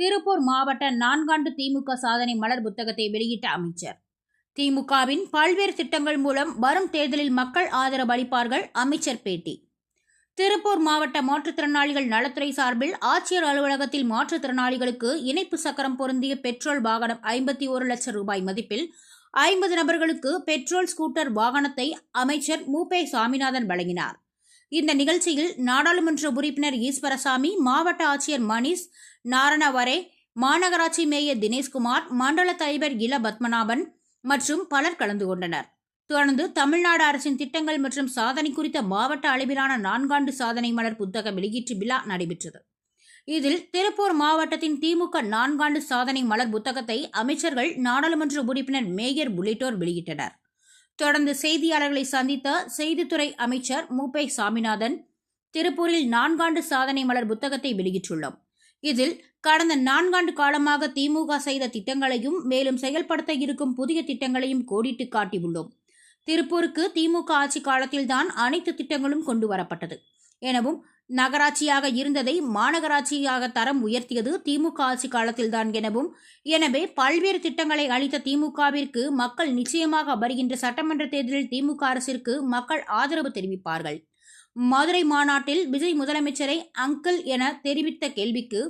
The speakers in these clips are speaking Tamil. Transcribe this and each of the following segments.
திருப்பூர் மாவட்ட நான்காண்டு திமுக சாதனை மலர் புத்தகத்தை வெளியிட்ட அமைச்சர். திமுகவின் பல்வேறு திட்டங்கள் மூலம் வரும் தேர்தலில் மக்கள் ஆதரவு அளிப்பார்கள் அமைச்சர் பேட்டி. திருப்பூர் மாவட்ட மாற்றுத்திறனாளிகள் நலத்துறை சார்பில் ஆட்சியர் அலுவலகத்தில் மாற்றுத்திறனாளிகளுக்கு இணைப்பு சக்கரம் பொருந்திய பெட்ரோல் வாகனம் ஐம்பத்தி ஒரு லட்சம் ரூபாய் மதிப்பில் ஐம்பது நபர்களுக்கு பெட்ரோல் ஸ்கூட்டர் வாகனத்தை அமைச்சர் மூபே சாமிநாதன் வழங்கினார். இந்த நிகழ்ச்சியில் நாடாளுமன்ற உறுப்பினர் ஈஸ்வரசாமி மாவட்ட ஆட்சியர் மணிஷ் நாரணவரே மாநகராட்சி மேயர் தினேஷ்குமார் மண்டல தலைவர் இள பத்மநாபன் மற்றும் பலர் கலந்து கொண்டனர். தொடர்ந்து தமிழ்நாடு அரசின் திட்டங்கள் மற்றும் சாதனை குறித்த மாவட்ட அளவிலான நான்காண்டு சாதனை மலர் புத்தக வெளியீட்டு விழா நடைபெற்றது. இதில் திருப்பூர் மாவட்டத்தின் திமுக நான்காண்டு சாதனை மலர் புத்தகத்தை அமைச்சர்கள் நாடாளுமன்ற உறுப்பினர் மேயர் உள்ளிட்டோர் வெளியிட்டனர். தொடர்ந்து செய்தியாளர்களை சந்தித்த செய்தித்துறை அமைச்சர் மூப்பை சாமிநாதன் திருப்பூரில் நான்காண்டு சாதனை மலர் புத்தகத்தை வெளியிட்டுள்ளோம். இதில் கடந்த நான்காண்டு காலமாக திமுக செய்த திட்டங்களையும் மேலும் செயல்படுத்த இருக்கும் புதிய திட்டங்களையும் கோடிட்டு காட்டியுள்ளோம். திருப்பூருக்கு திமுக ஆட்சி காலத்தில்தான் அனைத்து திட்டங்களும் கொண்டு வரப்பட்டது. எனவும் நகராட்சியாக இருந்ததை மாநகராட்சியாக தரம் உயர்த்தியது திமுக ஆட்சி காலத்தில்தான் எனவும் எனவே பல்வேறு திட்டங்களை அளித்த திமுகவிற்கு மக்கள் நிச்சயமாக வருகின்ற சட்டமன்ற தேர்தலில் திமுக அரசிற்கு மக்கள் ஆதரவு தெரிவிப்பார்கள். மதுரை மாநாட்டில் விஜய் முதலமைச்சரை அங்கிள் என தெரிவித்த கேள்விக்கு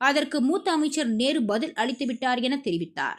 அதற்கு மூத்த அமைச்சர் நேரு பதில் அளித்துவிட்டார் என தெரிவித்தார்.